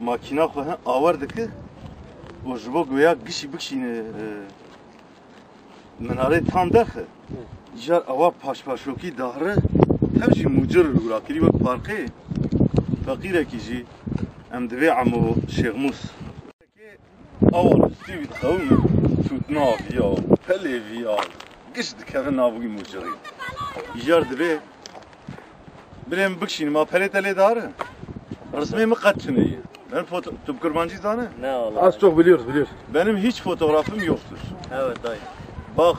makina xwe hin awar dike û ji bo goya gişî bikişîne minarê tam dexe jar awa paşpaşokî dahre hev jî mucir ûrakirî wek parkê feqîrekî jî em divê emo şêxmûs awa stîvî dixewin tûtna viya pelê viya giş dikevin navî mucirî. Jar divê Birem bikşin ma pelê telê dare Resmê mi çineyê Ben foto tu kurbancı zane Ne Allah. Az çok biliyoruz biliyoruz. Benim hiç fotoğrafım yoktur Evet dayı. Bak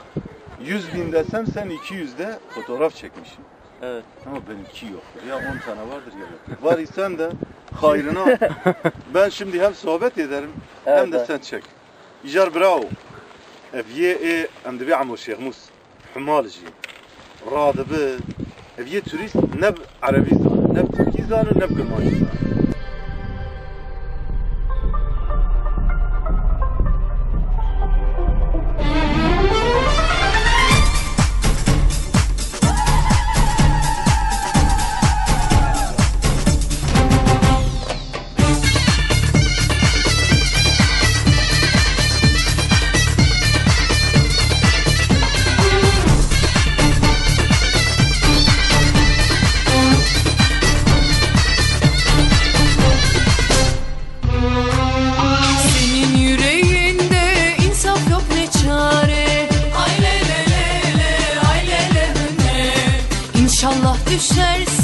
100 bin desem sen 200'de fotoğraf çekmişsin. Evet. Ama benimki yoktur. Ya 10 tane vardır ya yoktur. Var isen de hayrına. ben şimdi hem sohbet ederim hem Evet, de evet. sen çek. İcar bravo. Eviye e em dibi amo Şeyh Mus. Humalci. Radıbı. Eviye turist ne Arabi Herkes anında yapıyor İnşallah düşersin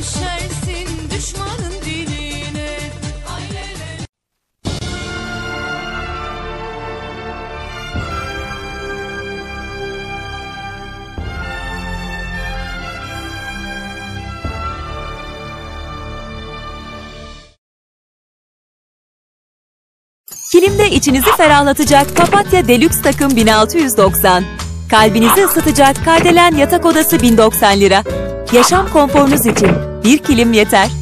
düşersin içinizi ferahlatacak Papatya Deluxe takım 1690. Kalbinizi ısıtacak Kardelen yatak odası 1090 lira. Yaşam konforunuz için bir kilim yeter.